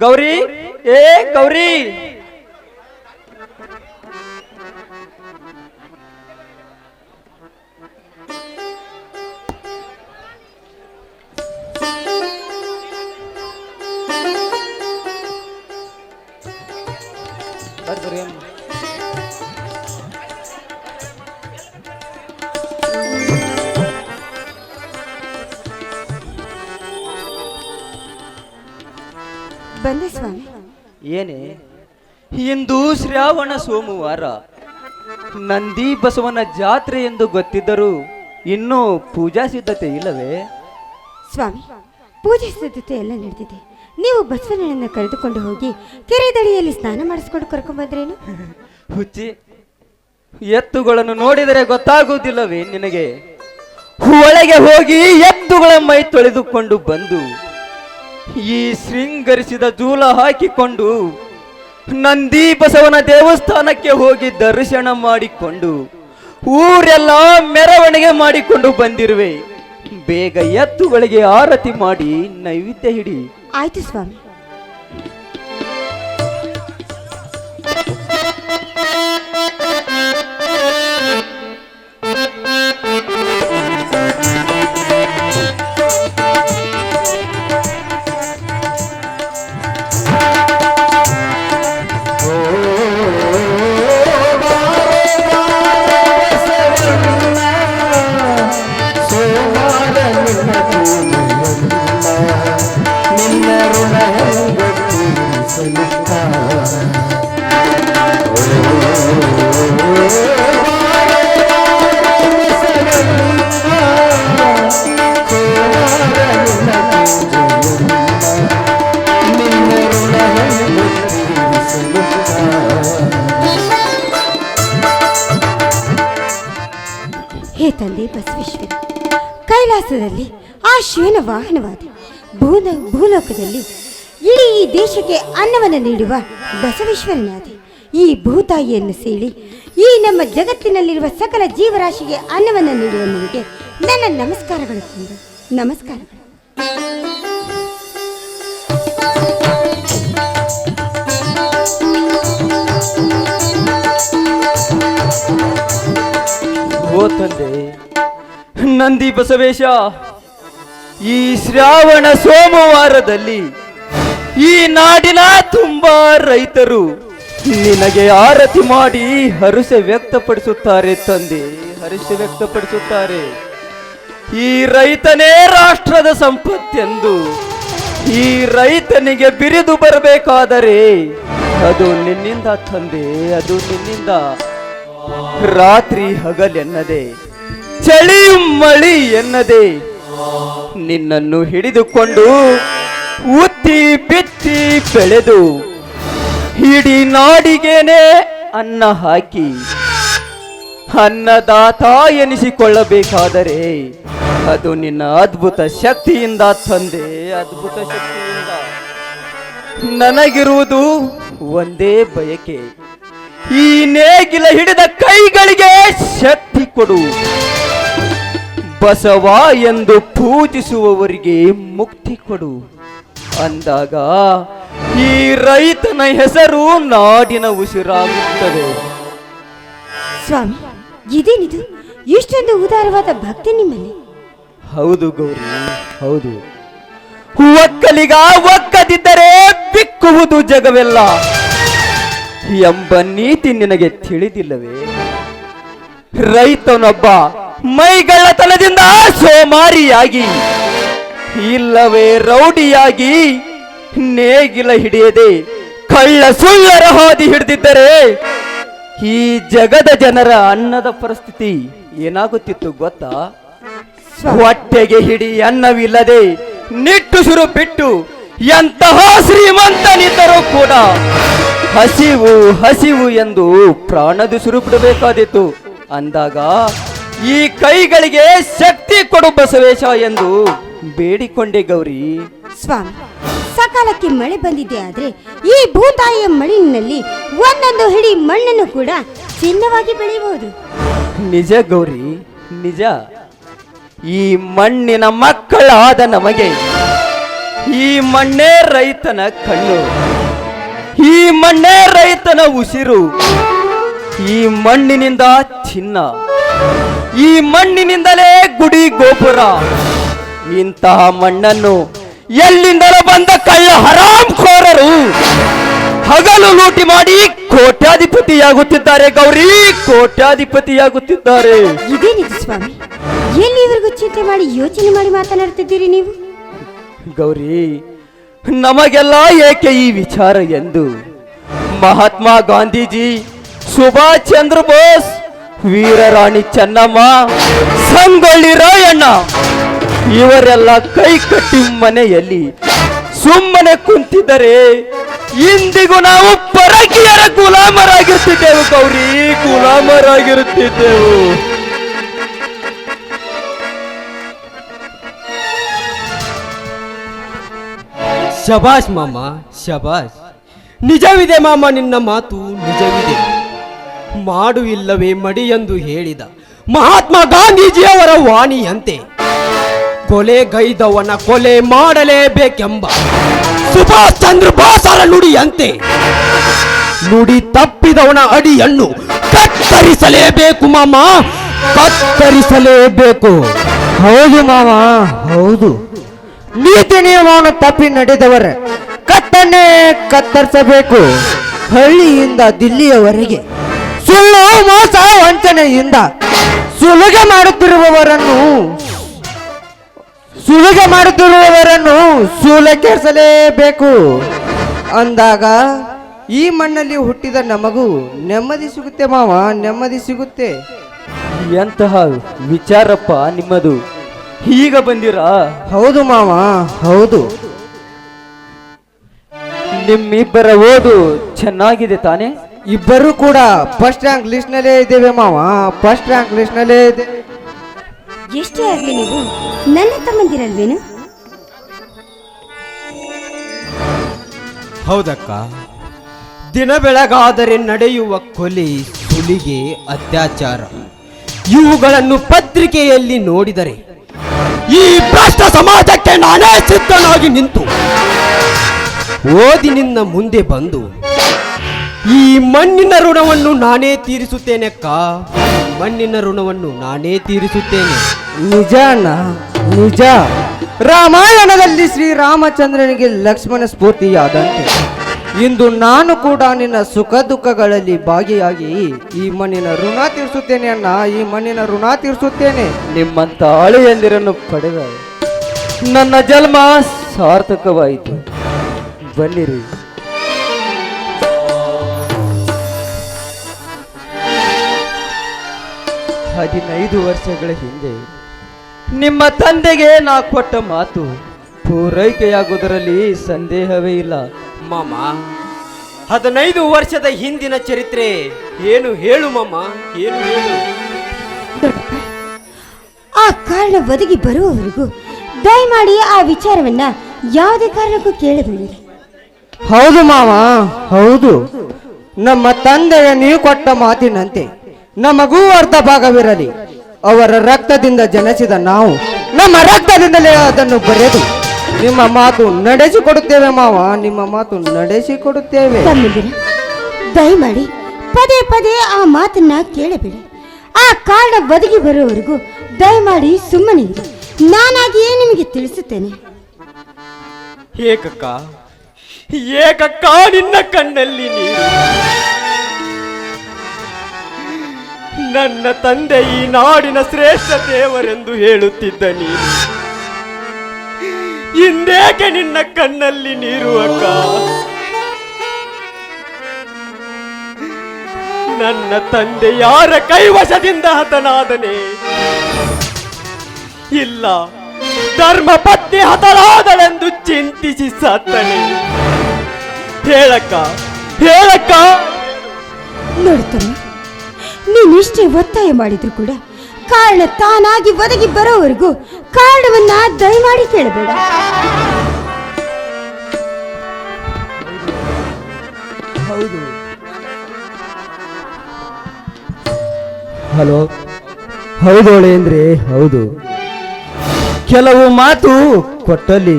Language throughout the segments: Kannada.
ಗೌರಿ ಏ ಗೌರಿ ಬಂದೆ ಸ್ವಾಮಿ. ಏನೇ? ಇಂದು ಶ್ರಾವಣ ಸೋಮವಾರ ನಂದಿ ಬಸವನ ಜಾತ್ರೆ ಎಂದು ಗೊತ್ತಿದ್ದರೂ ಇನ್ನೂ ಪೂಜಾ ಸಿದ್ಧತೆ ಇಲ್ಲವೇ? ಸ್ವಾಮಿ ಪೂಜೆ ಸಿದ್ಧತೆ ಎಲ್ಲ ನಡೆದಿದೆ. ನೀವು ಬಸವಣ್ಣನನ್ನು ಕರೆದುಕೊಂಡು ಹೋಗಿ ಕೆರೆ ದಡಿಯಲ್ಲಿ ಸ್ನಾನ ಮಾಡಿಸ್ಕೊಂಡು ಕರ್ಕೊಂಡ್ಬಂದ್ರೇನು ಹುಚ್ಚಿ ಎತ್ತುಗಳನ್ನು ನೋಡಿದರೆ ಗೊತ್ತಾಗುವುದಿಲ್ಲವೇ ನಿನಗೆ? ಒಳಗೆ ಹೋಗಿ ಎತ್ತುಗಳ ಮೈ ತೊಳೆದುಕೊಂಡು ಬಂದು ಈ ಶೃಂಗರಿಸಿದ ಜೂಲ ಹಾಕಿಕೊಂಡು ನಂದಿ ಬಸವನ ದೇವಸ್ಥಾನಕ್ಕೆ ಹೋಗಿ ದರ್ಶನ ಮಾಡಿಕೊಂಡು ಊರೆಲ್ಲ ಮೆರವಣಿಗೆ ಮಾಡಿಕೊಂಡು ಬಂದಿರುವೆ. ಬೇಗ ಎತ್ತುಗಳಿಗೆ ಆರತಿ ಮಾಡಿ ನೈವೇದ್ಯ ಹಿಡಿ. ಆಯ್ತು ಸ್ವಾಮಿ. ಕೈಲಾಸದಲ್ಲಿ ಆ ಶಿವನ ವಾಹನವಾದ ಭೂಲ, ಭೂಲೋಕದಲ್ಲಿ ಇಡೀ ಈ ದೇಶಕ್ಕೆ ಅನ್ನವನ್ನು ನೀಡುವ ಬಸವೇಶ್ವರನಾದೆ ಈ ಭೂತಾಯಿಯನ್ನು ಸೇಳಿ ಈ ನಮ್ಮ ಜಗತ್ತಿನಲ್ಲಿರುವ ಸಕಲ ಜೀವರಾಶಿಗೆ ಅನ್ನವನ್ನು ನೀಡುವ ನಿಮಗೆ ನನ್ನ ನಮಸ್ಕಾರಗಳು ನಮಸ್ಕಾರಗಳು. ಓ ತಂದೆ ನಂದಿ ಬಸವೇಶ. ಈ ಶ್ರಾವಣ ಸೋಮವಾರದಲ್ಲಿ ಈ ನಾಡಿನ ತುಂಬಾ ರೈತರು ನಿನಗೆ ಆರತಿ ಮಾಡಿ ಹರುಷ ವ್ಯಕ್ತಪಡಿಸುತ್ತಾರೆ ತಂದೆ. ಹರುಷ ವ್ಯಕ್ತಪಡಿಸುತ್ತಾರೆ. ಈ ರೈತನೇ ರಾಷ್ಟ್ರದ ಸಂಪತ್ತೆಂದು, ಈ ರೈತನಿಗೆ ಬಿರಿದು ಬರಬೇಕಾದರೆ ಅದು ನಿನ್ನಿಂದ ತಂದೆ, ಅದು ನಿನ್ನಿಂದ. ರಾತ್ರಿ ಹಗಲೆನ್ನದೆ ಚಳಿ ಮಳಿ ಎನ್ನದೆ ನಿನ್ನನ್ನು ಹಿಡಿದುಕೊಂಡು ಉತ್ತಿ ಬಿತ್ತಿ ಬೆಳೆದು ಹಿಡಿ ನಾಡಿಗೇನೆ ಅನ್ನ ಹಾಕಿ ಅನ್ನದಾತ ಎನಿಸಿಕೊಳ್ಳಬೇಕಾದರೆ ಅದು ನಿನ್ನ ಅದ್ಭುತ ಶಕ್ತಿಯಿಂದ ತಂದೆ, ಅದ್ಭುತ ಶಕ್ತಿಯಿಂದ. ನನಗಿರುವುದು ಒಂದೇ ಬಯಕೆ. ಈ ನೇಗಿಲ ಹಿಡಿದ ಕೈಗಳಿಗೆ ಶಕ್ತಿ ಕೊಡು. ಬಸವ ಎಂದು ಪೂಜಿಸುವವರಿಗೆ ಮುಕ್ತಿ ಕೊಡು. ಅಂದಾಗ ಈ ರೈತನ ಹೆಸರು ನಾಡಿನ ಉಸಿರಾಗುತ್ತದೆ. ಸ್ವಾಮಿ ಇದೇನಿದು? ಇಷ್ಟೊಂದು ಉದಾರವಾದ ಭಕ್ತಿ ನಿಮ್ಮಲ್ಲಿ. ಹೌದು ಗೌರಿ ಹೌದು. ಒಕ್ಕಲಿಗ ಒಕ್ಕದಿದ್ದರೆ ಬಿಕ್ಕುವುದು ಜಗವೆಲ್ಲ. ಎಂಬ ನೀತಿ ನಿನಗೆ ತಿಳಿದಿಲ್ಲವೇ? ರೈತನೊಬ್ಬ ಮೈಗಳ್ಳತನದಿಂದ ಸೋಮಾರಿಯಾಗಿ, ಇಲ್ಲವೇ ರೌಡಿಯಾಗಿ ನೇಗಿಲ ಹಿಡಿಯದೆ, ಕಳ್ಳ ಸುಳ್ಳರ ಹಾದಿ ಹಿಡಿದಿದ್ದರೆ ಈ ಜಗದ ಜನರ ಅನ್ನದ ಪರಿಸ್ಥಿತಿ ಏನಾಗುತ್ತಿತ್ತು ಗೊತ್ತಾ? ಹೊಟ್ಟೆಗೆ ಹಿಡಿ ಅನ್ನವಿಲ್ಲದೆ ನಿಟ್ಟುಸಿರು ಬಿಟ್ಟು ಎಂತಹ ಶ್ರೀಮಂತನಿದ್ದರೂ ಕೂಡ ಹಸಿವು ಹಸಿವು ಎಂದು ಪ್ರಾಣದುಸಿರು ಬಿಡಬೇಕಾದಿತ್ತು ಅಂದಾಗ ಈ ಕೈಗಳಿಗೆ ಶಕ್ತಿ ಕೊಡು ಬಸವೇಶ ಎಂದು ಬೇಡಿಕೊಂಡೆ ಗೌರಿ. ಸ್ವಾಮಿ ಸಕಾಲಕ್ಕೆ ಮಳೆ ಬಂದಿದೆ ಆದ್ರೆ ಈ ಭೂತಾಯಿಯ ಮಣ್ಣಿನಲ್ಲಿ ಒಂದೊಂದು ಹಿಡಿ ಮಣ್ಣನ್ನು ಕೂಡ ಚಿನ್ನವಾಗಿ ಬೆಳೆಯಬಹುದು. ನಿಜ ಗೌರಿ ನಿಜ. ಈ ಮಣ್ಣಿನ ಮಕ್ಕಳಾದ ನಮಗೆ ಈ ಮಣ್ಣೇ ರೈತನ ಕಣ್ಣು ಈ ಮಣ್ಣೇ ರೈತನ ಉಸಿರು ಈ ಮಣ್ಣಿನಿಂದ ಚಿನ್ನ ಈ ಮಣ್ಣಿನಿಂದಲೇ ಗುಡಿ ಗೋಪುರ. ಇಂತಹ ಮಣ್ಣನ್ನು ಎಲ್ಲಿಂದಲೋ ಬಂದ ಕಳ್ಳ ಹರಾಮ್ಖೋರರು ಹಗಲು ಲೂಟಿ ಮಾಡಿ ಕೋಟ್ಯಾಧಿಪತಿಯಾಗುತ್ತಿದ್ದಾರೆ ಗೌರಿ ಕೋಟ್ಯಾಧಿಪತಿಯಾಗುತ್ತಿದ್ದಾರೆ. ಇದೇನಿದು ಸ್ವಾಮಿ. ಎಲ್ಲಿವರೆಗೂ ಚಿಂತೆ ಮಾಡಿ ಯೋಚನೆ ಮಾಡಿ ಮಾತನಾಡ್ತಿದ್ದೀರಿ ನೀವು? ಗೌರಿ ನಮಗೆಲ್ಲ ಏಕೆ ಈ ವಿಚಾರ ಎಂದು ಮಹಾತ್ಮ ಗಾಂಧೀಜಿ ಸುಭಾಷ್ ಚಂದ್ರ ಬೋಸ್ ವೀರರಾಣಿ ಚೆನ್ನಮ್ಮ, ಸಂಗೊಳ್ಳಿ ರಾಯಣ್ಣ, ಇವರೆಲ್ಲ ಕೈ ಕಟ್ಟಿ ಮನೆಯಲ್ಲಿ ಸುಮ್ಮನೆ ಕುಂತಿದ್ದರೆ. ಇಂದಿಗೂ ನಾವು ಪರಕೀಯರ ಗುಲಾಮರಾಗಿರುತ್ತಿದ್ದೆವು ಗೌರಿ ಗುಲಾಮರಾಗಿರುತ್ತಿದ್ದೆವು ಶಬಾಷ್ ಮಾಮ, ಶಬಾಷ್. ನಿಜವಿದೆ ಮಾಮ ನಿನ್ನ ಮಾತು, ನಿಜವಿದೆ. ಮಾಡು ಇಲ್ಲವೇ ಮಡಿ ಎಂದು ಹೇಳಿದ ಮಹಾತ್ಮ ಗಾಂಧೀಜಿಯವರ ವಾಣಿಯಂತೆ ಕೊಲೆಗೈದವನ ಕೊಲೆ ಮಾಡಲೇಬೇಕೆಂಬ ಸುಭಾಷ್ ಚಂದ್ರ ಬೋಸರ ನುಡಿಯಂತೆ, ನುಡಿ ತಪ್ಪಿದವನ ಅಡಿಯನ್ನು ಕತ್ತರಿಸಲೇಬೇಕು ಮಾಮ, ಕತ್ತರಿಸಲೇಬೇಕು. ಹೌದು ಮಾವ ಹೌದು. ನೀತಿ ನಿಯಮವನ್ನು ತಪ್ಪಿ ನಡೆದವರ ಕಟ್ಟನ್ನೇ ಕತ್ತರಿಸಬೇಕು. ಹಳ್ಳಿಯಿಂದ ದಿಲ್ಲಿಯವರೆಗೆ ಸುಳ್ಳು ಮೋಸ ವಂಚನೆಯಿಂದ ಸುಲಿಗೆ ಮಾಡುತ್ತಿರುವವರನ್ನು ಸುಲಿಗೆ ಮಾಡುತ್ತಿರುವವರನ್ನು ಸೂಲಕ್ಕೇರಿಸಲೇಬೇಕು ಅಂದಾಗ ಈ ಮಣ್ಣಲ್ಲಿ ಹುಟ್ಟಿದ ನಮಗೂ ನೆಮ್ಮದಿ ಸಿಗುತ್ತೆ ಮಾವ ನೆಮ್ಮದಿ ಸಿಗುತ್ತೆ. ಎಂತಹ ವಿಚಾರಪ್ಪ ನಿಮ್ಮದು. ಈಗ ಬಂದಿರಾ? ಹೌದು ಮಾವ ಹೌದು. ನಿಮ್ಮಿಬ್ಬರ ಓದು ಚೆನ್ನಾಗಿದೆ ತಾನೇ? ಇಬ್ಬರು ಕೂಡ ಫಸ್ಟ್ ರ್ಯಾಂಕ್ ಲಿಸ್ಟ್ ನಲ್ಲೇ ಇದ್ದೇವೆ ಮಾವ. ಫಸ್ಟ್ ರ್ಯಾಂಕ್ ಲಿಸ್ಟ್ ನಲ್ಲೇ ಇದೆ. ಎಷ್ಟೇ ಆಗಲಿ ನೀವು ನನ್ನ ತಮ್ಮಂದಿರಲ್ವೇನು? ಹೌದಕ್ಕ. ದಿನ ಬೆಳಗಾದರೆ ನಡೆಯುವ ಕೊಲೆ ಸುಲಿಗೆ ಅತ್ಯಾಚಾರ. ಇವುಗಳನ್ನು ಪತ್ರಿಕೆಯಲ್ಲಿ ನೋಡಿದರೆ ಈ ಭ್ರಷ್ಟ ಸಮಾಜಕ್ಕೆ ನಾನೇ ಸಿದ್ಧನಾಗಿ ನಿಂತು ಓದಿನಿಂದ ಮುಂದೆ ಬಂದು ಈ ಮಣ್ಣಿನ ಋಣವನ್ನು ನಾನೇ ತೀರಿಸುತ್ತೇನೆ ಅಕ್ಕ ಮಣ್ಣಿನ ಋಣವನ್ನು ನಾನೇ ತೀರಿಸುತ್ತೇನೆ. ನಿಜ ಅಣ್ಣ ನಿಜ. ರಾಮಾಯಣದಲ್ಲಿ ಶ್ರೀರಾಮಚಂದ್ರನಿಗೆ ಲಕ್ಷ್ಮಣ ಸ್ಫೂರ್ತಿಯಾದಂತೆ. ಇಂದು ನಾನು ಕೂಡ ನಿನ್ನ ಸುಖ ದುಃಖಗಳಲ್ಲಿ ಭಾಗಿಯಾಗಿ ಈ ಮಣ್ಣಿನ ಋಣ ತೀರಿಸುತ್ತೇನೆ ಅಣ್ಣ, ಈ ಮಣ್ಣಿನ ಋಣ ತೀರಿಸುತ್ತೇನೆ. ನಿಮ್ಮಂತ ಅಳಿಯಂದಿರನ್ನು ಪಡೆದ ನನ್ನ ಜನ್ಮ ಸಾರ್ಥಕವಾಯಿತು. ಬನ್ನಿರಿ. ಹದಿನೈದು ವರ್ಷಗಳ ಹಿಂದೆ ನಿಮ್ಮ ತಂದೆಗೆ ನಾ ಕೊಟ್ಟ ಮಾತು ಪೂರೈಕೆಯಾಗುವುದರಲ್ಲಿ ಸಂದೇಹವೇ ಇಲ್ಲ. ಮಾಮ ಹದಿನೈದು ವರ್ಷದ ಹಿಂದಿನ ಚರಿತ್ರೆ ಏನು ಹೇಳು ಮಾಮ ಏನು ಹೇಳು? ಆ ಕಾರಣ ಒದಗಿ ಬರುವವರೆಗೂ ದಯಮಾಡಿ ಆ ವಿಚಾರವನ್ನ ಯಾವುದೇ ಕಾರಣಕ್ಕೂ ಕೇಳಬೇಡಿ ಹೌದು ಮಾವ ಹೌದು. ನಮ್ಮ ತಂದೆಯ ನೀವು ಕೊಟ್ಟ ಮಾತಿನಂತೆ ನಮಗೂ ಅರ್ಧ ಭಾಗವಿರಲಿ ಅವರ ರಕ್ತದಿಂದ ಜನಿಸಿದ ನಾವು ನಮ್ಮ ರಕ್ತದಿಂದಲೇ ಅದನ್ನು ಬರೆದು ನಿಮ್ಮ ಮಾತು ನಡೆಸಿಕೊಡುತ್ತೇವೆ ಮಾವ ನಿಮ್ಮ ಮಾತು ನಡೆಸಿಕೊಡುತ್ತೇವೆ. ಕೊಡುತ್ತೇವೆ ದಯಮಾಡಿ ಪದೇ ಪದೇ ಆ ಮಾತನ್ನ ಕೇಳಬೇಡಿ. ಆ ಕಾರಣ ಬದುಕಿ ಬರುವವರೆಗೂ ದಯಮಾಡಿ ಸುಮ್ಮನೆ ನಾನಾಗಿಯೇ ನಿಮಗೆ ತಿಳಿಸುತ್ತೇನೆ. ಏಕಕ್ಕ ಏಕಕ್ಕ ನಿನ್ನ ಕಣ್ಣಲ್ಲಿ ನೀರು. ನನ್ನ ತಂದೆ ಈ ನಾಡಿನ ಶ್ರೇಷ್ಠ ದೇವರೆಂದು ಹೇಳುತ್ತಿದ್ದ ನೀನು. ಹಿಂದೇಕೆ ನಿನ್ನ ಕಣ್ಣಲ್ಲಿ ನೀರು ಅಕ್ಕ? ನನ್ನ ತಂದೆ ಯಾರ ಕೈವಶದಿಂದ ಹತನಾದನೆ? ಇಲ್ಲ, ಧರ್ಮ ಪತ್ನಿ ಹತರಾದಳೆಂದು ಚಿಂತಿಸಿ ಸತ್ತನೆ. ಹೇಳಕ್ಕ ಹೇಳಕ್ಕ. ನೋಡುತ್ತಮ್ಮ ನೀನಿಷ್ಟೇ ಒತ್ತಾಯ ಮಾಡಿದ್ರು ಕೂಡ ಕಾರಣ ತಾನಾಗಿ ಒದಗಿ ಬರೋವರೆಗೂ ಕಾರಣವನ್ನ ದಯಮಾಡಿ ಕೇಳಬೇಡ. ಹೌದು. ಹಲೋ? ಹೌದು ಅಂದ್ರೆ ಹೌದು. ಕೆಲವು ಮಾತು ಕೊಟ್ಟಲ್ಲಿ.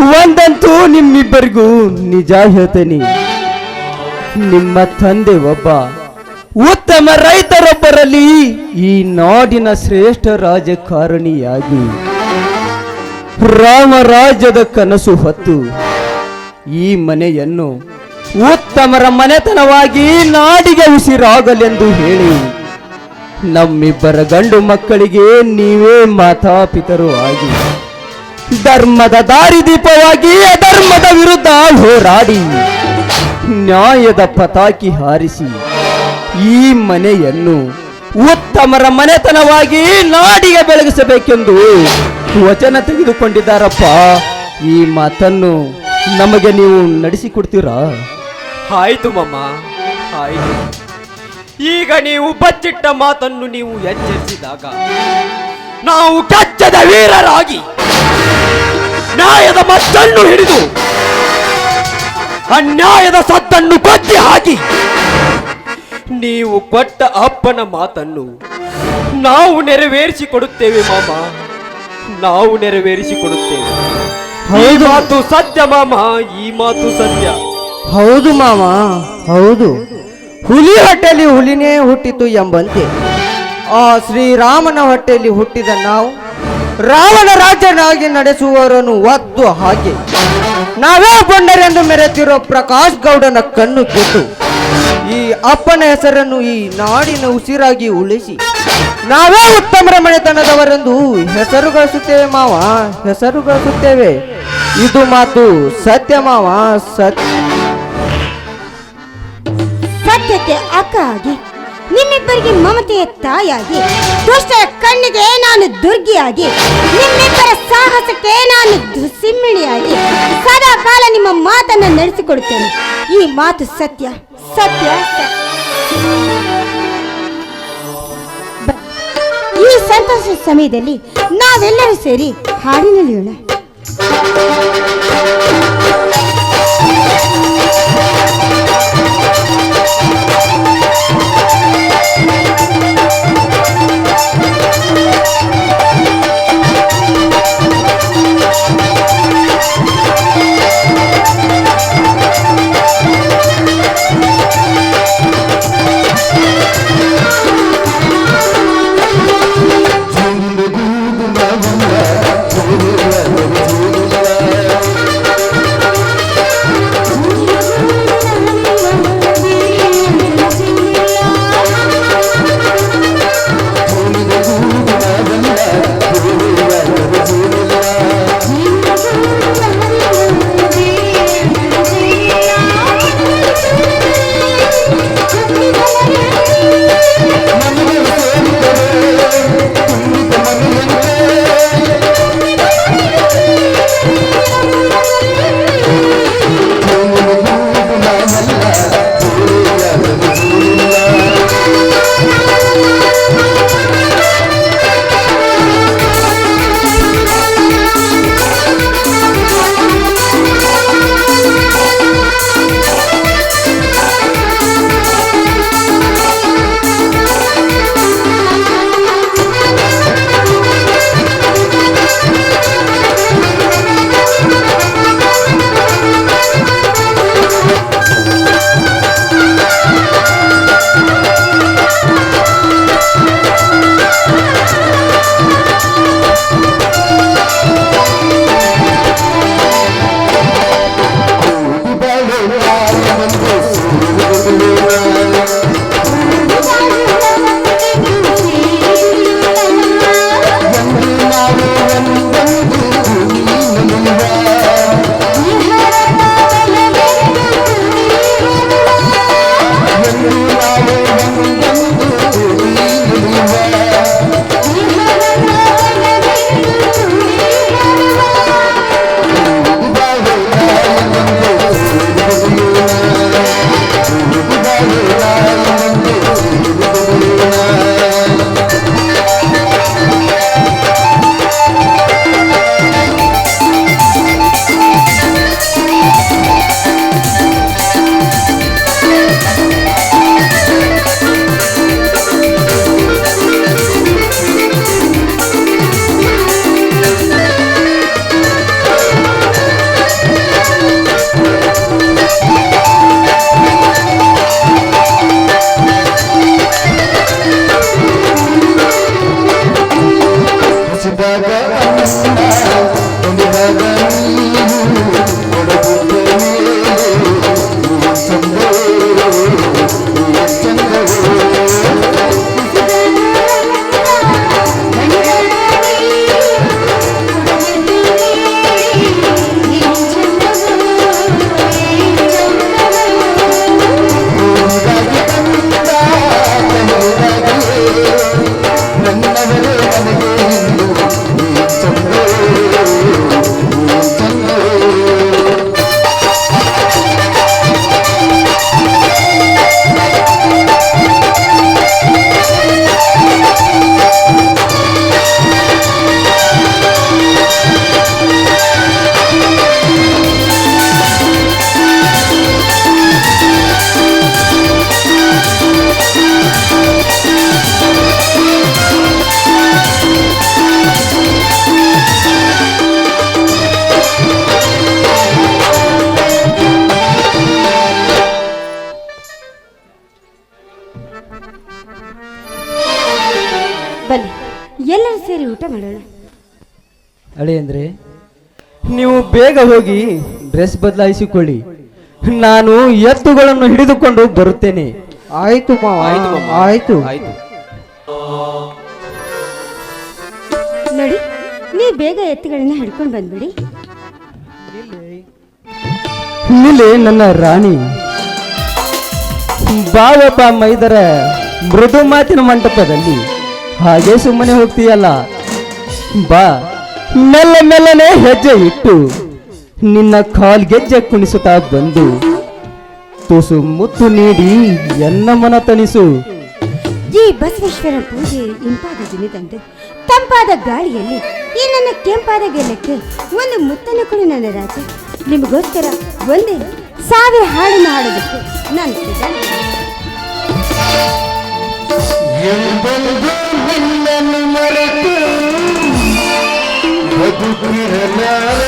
ಒಂದಂತೂ ನಿಮ್ಮಿಬ್ಬರಿಗೂ ನಿಜ ಹೇಳ್ತೇನೆ. ನಿಮ್ಮ ತಂದೆ ಒಬ್ಬ ಉತ್ತಮ ರೈತರೊಬ್ಬರಲ್ಲಿ ಈ ನಾಡಿನ ಶ್ರೇಷ್ಠ ರಾಜಕಾರಣಿಯಾಗಿ ರಾಮರಾಜ್ಯದ ಕನಸು ಹೊತ್ತು ಈ ಮನೆಯನ್ನು ಉತ್ತಮರ ಮನೆತನವಾಗಿ ನಾಡಿಗೆ ಉಸಿರಾಗಲೆಂದು ಹೇಳಿ ನಮ್ಮಿಬ್ಬರ ಗಂಡು ಮಕ್ಕಳಿಗೆ ನೀವೇ ಮಾತಾಪಿತರು ಆಗಿ ಧರ್ಮದ ದಾರಿದೀಪವಾಗಿ ಅಧರ್ಮದ ವಿರುದ್ಧ ಹೋರಾಡಿ ನ್ಯಾಯದ ಪತಾಕಿ ಹಾರಿಸಿ ಈ ಮನೆಯನ್ನು ಉತ್ತಮರ ಮನೆತನವಾಗಿ ನಾಡಿಗೆ ಬೆಳಗಿಸಬೇಕೆಂದು ವಚನ ತೆಗೆದುಕೊಂಡಿದ್ದಾರಪ್ಪ. ಈ ಮಾತನ್ನು ನಮಗೆ ನೀವು ನಡೆಸಿಕೊಡ್ತೀರಾ? ಆಯ್ತು ಮಮ್ಮ ಆಯ್ತು. ಈಗ ನೀವು ಬಚ್ಚಿಟ್ಟ ಮಾತನ್ನು ನೀವು ಎಚ್ಚರಿಸಿದಾಗ ನಾವು ಕೆಚ್ಚದ ವೀರರಾಗಿ ನ್ಯಾಯದ ಮತ್ತನ್ನು ಹಿಡಿದು ಅನ್ಯಾಯದ ಸದ್ದನ್ನು ಕೊಚ್ಚಿ ಹಾಕಿ ನೀವು ಕೊಟ್ಟ ಅಪ್ಪನ ಮಾತನ್ನು ನಾವು ನೆರವೇರಿಸಿ ಕೊಡುತ್ತೇವೆ ಮಾಮ. ನಾವು ನೆರವೇರಿಸಿ ಕೊಡುತ್ತೇವೆ ಹೌದು. ಮಾತು ಸತ್ಯ ಮಾಮ ಈ ಮಾತು ಸತ್ಯ. ಹೌದು ಮಾವ ಹೌದು. ಹುಲಿ ಹೊಟ್ಟೆಯಲ್ಲಿ ಹುಲಿನೇ ಹುಟ್ಟಿತು ಎಂಬಂತೆ. ಆ ಶ್ರೀರಾಮನ ಹೊಟ್ಟೆಯಲ್ಲಿ ಹುಟ್ಟಿದ ನಾವು ರಾವಣ ರಾಜನಾಗಿ ನಡೆಸುವವರನ್ನು ಒದ್ದು ಹಾಗೆ. ನಾವೇ ಬಂಡರೆಂದು ಮೆರೆತಿರೋ ಪ್ರಕಾಶ್ ಗೌಡನ ಕಣ್ಣು ಕೆಟ್ಟು ಈ ಅಪ್ಪನ ಹೆಸರನ್ನು ಈ ನಾಡಿನ ಉಸಿರಾಗಿ ಉಳಿಸಿ. ನಾವೇ ಉತ್ತಮರ ಮನೆತನದವರೆಂದು ಹೆಸರು ಗಳಿಸುತ್ತೇವೆ ಮಾವ, ಹೆಸರು ಗಳಿಸುತ್ತೇವೆ. ಇದು ಮಾತು ಸತ್ಯ ಮಾವ ಸತ್ಯ ಸತ್ಯಕ್ಕೆ ಅಕ್ಕ ಆಗಿ ನಿಮ್ಮಿಬ್ಬರಿಗೆ ಮಮತೆಯ ತಾಯಾಗಿ ದುಷ್ಟರ ಕಣ್ಣಿಗೆ ನಾನು ದುರ್ಗಿಯಾಗಿ, ನಿಮ್ಮಿಬ್ಬರ ಸಾಹಸಕ್ಕೆ ನಾನು ಸಿಮ್ಮಿಣಿಯಾಗಿ ಸದಾ ಕಾಲ ನಿಮ್ಮ ಮಾತನ್ನು ನಡೆಸಿಕೊಡುತ್ತೇನೆ. ಈ ಮಾತು ಸತ್ಯ. ಸತ್ಯ. ಈ ಸಂತೋಷ ಸಮಯದಲ್ಲಿ ನಾವೆಲ್ಲರೂ ಸೇರಿ ಹಾಡಿನಲ್ಲಿಯೋಣ ಬನ್ನಿ ಎಲ್ಲರೂ ಸೇರಿ ಊಟ ಮಾಡೋಣ. ಅಳೆ ಅಂದ್ರೆ ನೀವು ಬೇಗ ಹೋಗಿ ಡ್ರೆಸ್ ಬದಲಾಯಿಸಿಕೊಳ್ಳಿ. ನಾನು ಎತ್ತುಗಳನ್ನು ಹಿಡಿದುಕೊಂಡು ಬರುತ್ತೇನೆ. ಆಯ್ತು ಮಾವ ಆಯ್ತು ಆಯ್ತು. ಆಯ್ತು. ನೋಡಿ ನೀ ಬೇಗ ಎತ್ತುಗಳನ್ನ ಹಿಡ್ಕೊಂಡು ಬಂದ್ಬಿಡಿ. ನಿಲೆ ನನ್ನ ರಾಣಿ. ಬಾವಪ್ಪ ಮೈದರ ಮೃದು ಮಾತಿನ ಮಂಟಪದಲ್ಲಿ. ಹಾಗೆ ಸುಮ್ಮನೆ ಹೋಗ್ತೀಯಲ್ಲ? ಬಾ. ಮೆಲ್ಲ ಮೆಲ್ಲನೆ ಹೆಜ್ಜೆ ಇಟ್ಟು ನಿನ್ನ ಕಾಲ್ ಗೆಜ್ಜೆ ಕುಣಿಸುತ್ತಾ ಬಂದು ತುಸು ಮುತ್ತು ನೀಡಿ ಎನ್ನ ಮನ ತಣಿಸು. ಈ ಬಸವೇಶ್ವರ ಪೂಜೆ ಇಂಪಾದ ದಿನದಂದು ತಂಪಾದ ಗಾಳಿಯಲ್ಲಿ ಈ ನನ್ನ ಕೆಂಪಾದ ಗೆಲ್ಲಕ್ಕೆ ಒಂದು ಮುತ್ತನ್ನು ಕೊಡು ನನ್ನ ರಾಜ. ನಿಮಗೋಸ್ಕರ ಒಂದೇ ಸಾವಿರ ಹಾಡನ್ನು ಹಾಡೋದಕ್ಕೆ ನಾನು ನನ್ನ ನಿನ್ನನ್ನು ಮರೆತು ಬದುಕಿರಲಾರೆ.